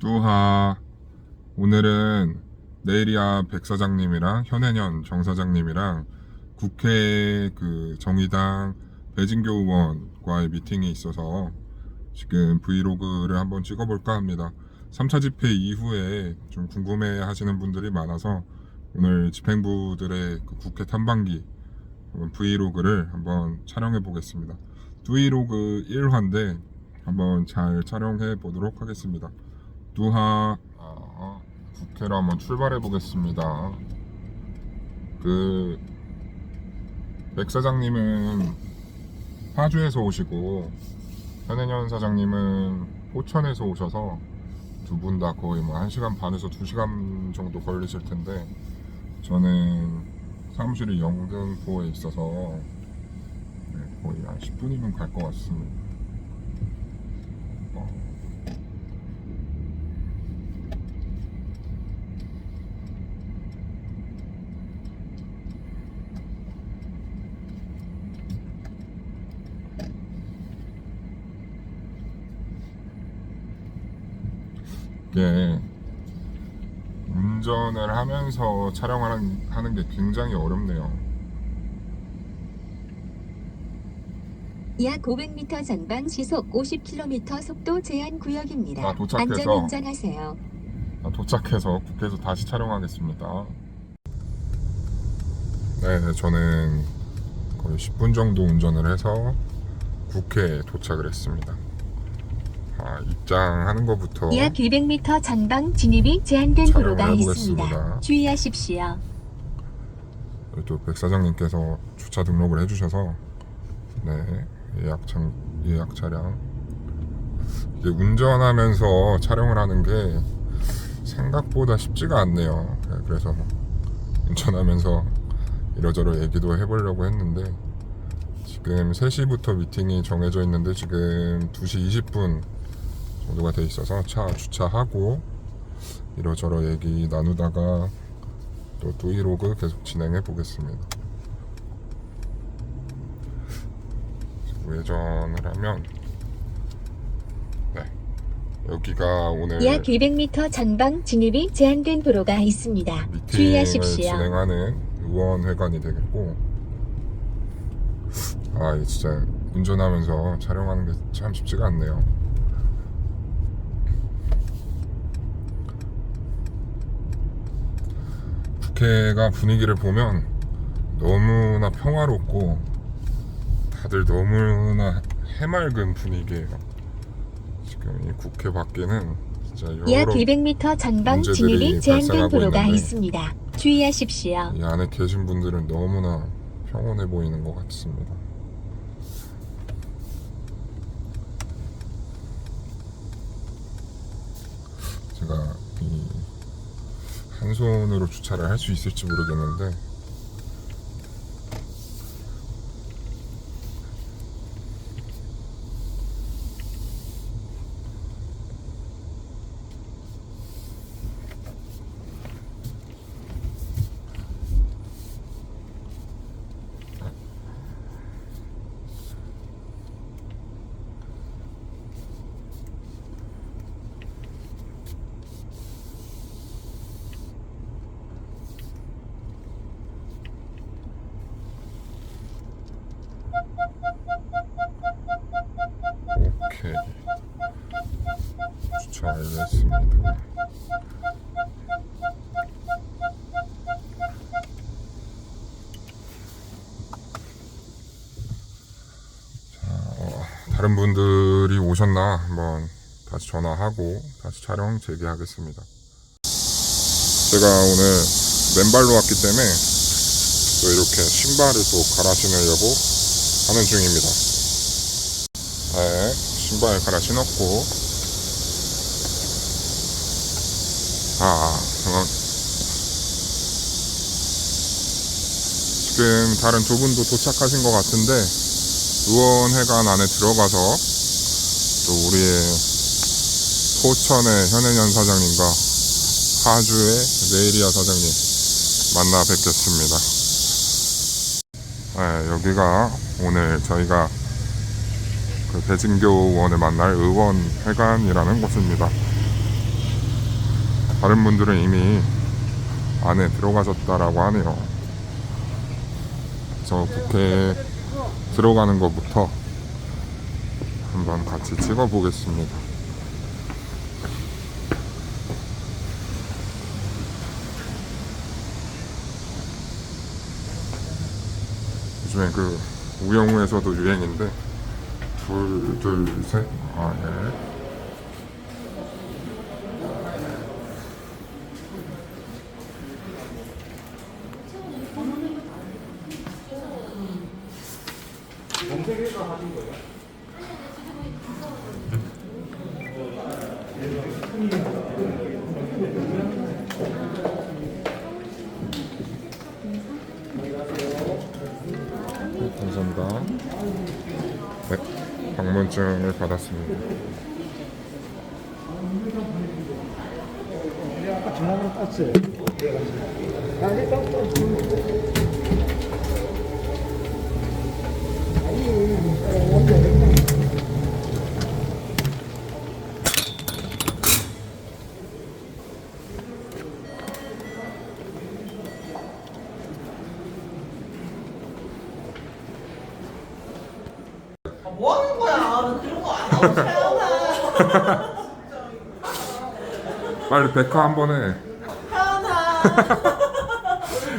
뚜하 오늘은 내일이야 백 사장님이랑 현해년 정 사장님이랑 국회 그 정의당 배진교 의원과의 미팅이 있어서 지금 브이로그를 한번 찍어볼까 합니다. 3차 집회 이후에 좀 궁금해 하시는 분들이 많아서 오늘 집행부들의 그 국회 탐방기 브이로그를 한번 촬영해 보겠습니다. 브이로그 1화인데 한번 잘 촬영해 보도록 하겠습니다. 두하 아, 국회로 한번 출발해 보겠습니다. 그 백 사장님은 파주에서 오시고 현해년 사장님은 포천에서 오셔서 두 분 다 거의 뭐 1시간 반에서 2시간 정도 걸리실 텐데 저는 사무실이 영등포에 있어서 네, 거의 한 10분이면 갈 것 같습니다. 어, 이게 운전을 하면서 촬영하는 하는 게 굉장히 어렵네요. 약 500m 전방 시속 50km 속도 제한 구역입니다. 아, 도착해서. 안전 운전하세요. 아, 도착해서 국회에서 다시 촬영하겠습니다. 네, 저는 거의 10분 정도 운전을 해서 국회에 도착을 했습니다. 아, 입장하는 것부터 약 200m 전방 진입이 제한된 도로가. 있습니다. 주의하십시오. 여기 또 백사장님께서 주차 등록을 해주셔서 네 예약 차 예약 차량 이제 운전하면서 촬영을 하는 게 생각보다 쉽지가 않네요. 네, 그래서 운전하면서 이러저러 얘기도 해보려고 했는데 지금 3시부터 미팅이 정해져 있는데 지금 2시 20분 정도가 돼 있어서 차 주차하고 이러저러 얘기 나누다가 또 브이로그 계속 진행해 보겠습니다. 외전을 하면 네 여기가 오늘 약 200m 전방 진입이 제한된 도로가 있습니다. 주의하십시오. 진행하는 의원회관이 되겠고 아 진짜 운전하면서 촬영하는 게 참 쉽지가 않네요. 국회가 분위기를 보면 너무나 평화롭고 다들 너무나 해맑은 분위기예요. 지금 이 국회 밖에는 진짜 약 여러 200m 전방 진입이 제한된 도로가. 있습니다. 주의하십시오. 이 안에 계신 분들은 너무나 평온해 보이는 것 같습니다. 제가 이 한 손으로 주차를 할 수 있을지 모르겠는데 오케이 주차를 했습니다. 어, 다른 분들이 오셨나 한번 다시 전화하고 다시 촬영 재개하겠습니다. 제가 오늘 맨발로 왔기 때문에 또 이렇게 신발을 또 갈아 신으려고 하는 중입니다. 네, 신발 갈아 신었고 아, 어, 지금 다른 두 분도 도착하신 것 같은데 의원회관 안에 들어가서 또 우리의 포천의 현해년 사장님과 파주의 네이리아 사장님 만나 뵙겠습니다. 네, 여기가 오늘 저희가 그 배진교 의원을 만날 의원회관이라는 곳입니다. 다른 분들은 이미 안에 들어가셨다라고 하네요. 그래서 국회에 들어가는 것부터 한번 같이 찍어 보겠습니다. 요즘에 그 우영우에서도 유행인데 둘, 둘, 셋. 아, 네. 네, 방문증을 받았습니다. 땄어요. 뭐 하는 거야? 나 그런 거 안 하고 태어나. 빨리 백화 한번 해. 태어나.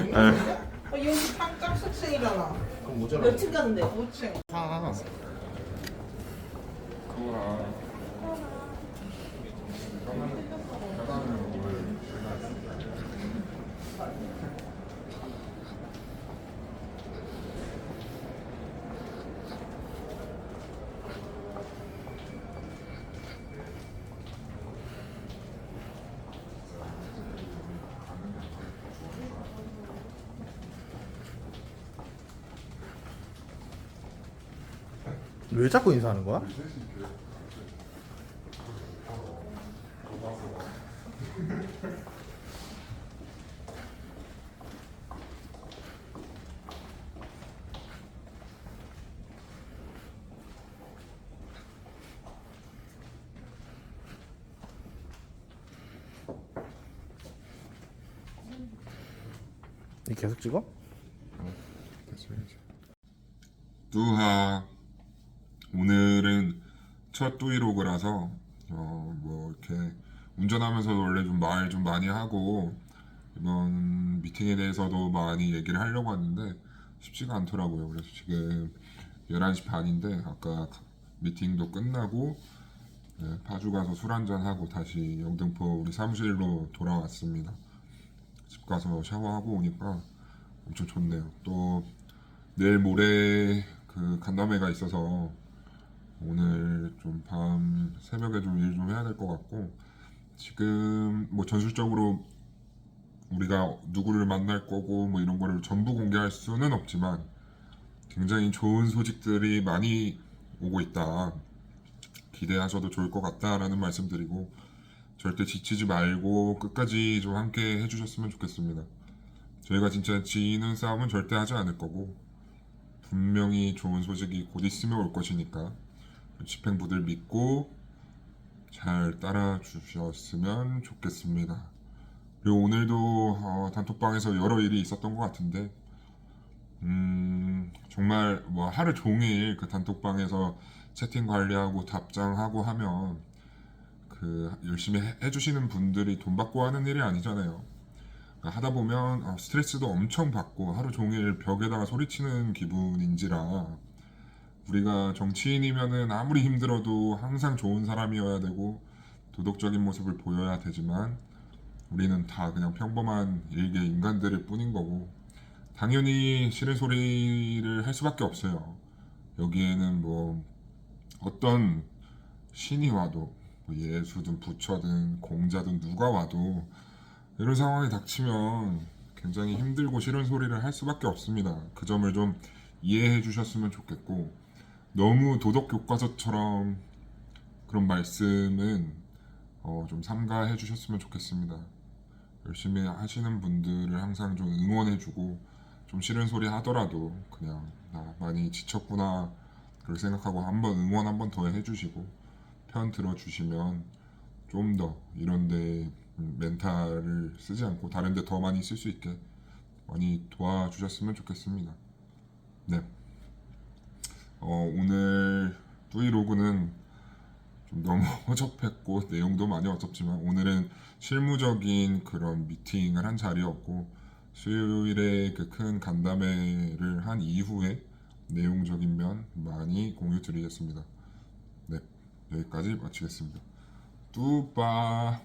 에. 어, 여기 3점 숙층이잖아. 그럼 모자라. 몇 층 갔는데? 5층. 아. 그거랑. 왜 자꾸 인사하는 거야? 이 계속 찍어? 됐어야지. 뚜하 오늘은 첫 뚜이로그라서 어 뭐 이렇게 운전하면서 원래 좀 말 좀 많이 하고 이번 미팅에 대해서도 많이 얘기를 하려고 하는데 쉽지가 않더라고요. 그래서 지금 11시 반인데 아까 미팅도 끝나고 네, 파주 가서 술 한잔 하고 다시 영등포 우리 사무실로 돌아왔습니다. 집 가서 샤워하고 오니까 엄청 좋네요. 또 내일 모레 그 간담회가 있어서 오늘 좀 밤 새벽에 좀 일 좀 해야 될 것 같고 지금 뭐 전술적으로 우리가 누구를 만날 거고 뭐 이런 거를 전부 공개할 수는 없지만 굉장히 좋은 소식들이 많이 오고 있다. 기대하셔도 좋을 것 같다라는 말씀드리고 절대 지치지 말고 끝까지 좀 함께 해주셨으면 좋겠습니다. 저희가 진짜 지는 싸움은 절대 하지 않을 거고 분명히 좋은 소식이 곧 있으면 올 것이니까 집행부들 믿고 잘 따라 주셨으면 좋겠습니다. 그리고 오늘도 어, 단톡방에서 여러 일이 있었던 것 같은데 음, 정말 뭐 하루 종일 그 단톡방에서 채팅 관리하고 답장하고 하면 그 열심히 해- 해주시는 분들이 돈 받고 하는 일이 아니잖아요. 그러니까 하다 보면 어, 스트레스도 엄청 받고 하루 종일 벽에다가 소리치는 기분인지라 우리가 정치인이면은 아무리 힘들어도 항상 좋은 사람이어야 되고 도덕적인 모습을 보여야 되지만 우리는 다 그냥 평범한 일개 인간들일 뿐인 거고 당연히 싫은 소리를 할 수밖에 없어요. 여기에는 뭐 어떤 신이 와도 뭐 예수든 부처든 공자든 누가 와도 이런 상황이 닥치면 굉장히 힘들고 싫은 소리를 할 수밖에 없습니다. 그 점을 좀 이해해 주셨으면 좋겠고 너무 도덕 교과서처럼 그런 말씀은 어, 좀 삼가해 주셨으면 좋겠습니다. 열심히 하시는 분들을 항상 좀 응원해 주고 좀 싫은 소리 하더라도 그냥 나 많이 지쳤구나 그렇게 생각하고 한번 응원 한 번 더 해주시고 편 들어주시면 좀 더 이런데 음, 멘탈을 쓰지 않고 다른데 더 많이 쓸 수 있게 많이 도와주셨으면 좋겠습니다. 네. 어, 오늘 브이로그는 좀 너무 허접했고 내용도 많이 어렵지만 오늘은 실무적인 그런 미팅을 한 자리였고 수요일에 그 큰 간담회를 한 이후에 내용적인 면 많이 공유 드리겠습니다. 네, 여기까지 마치겠습니다. 뚜빠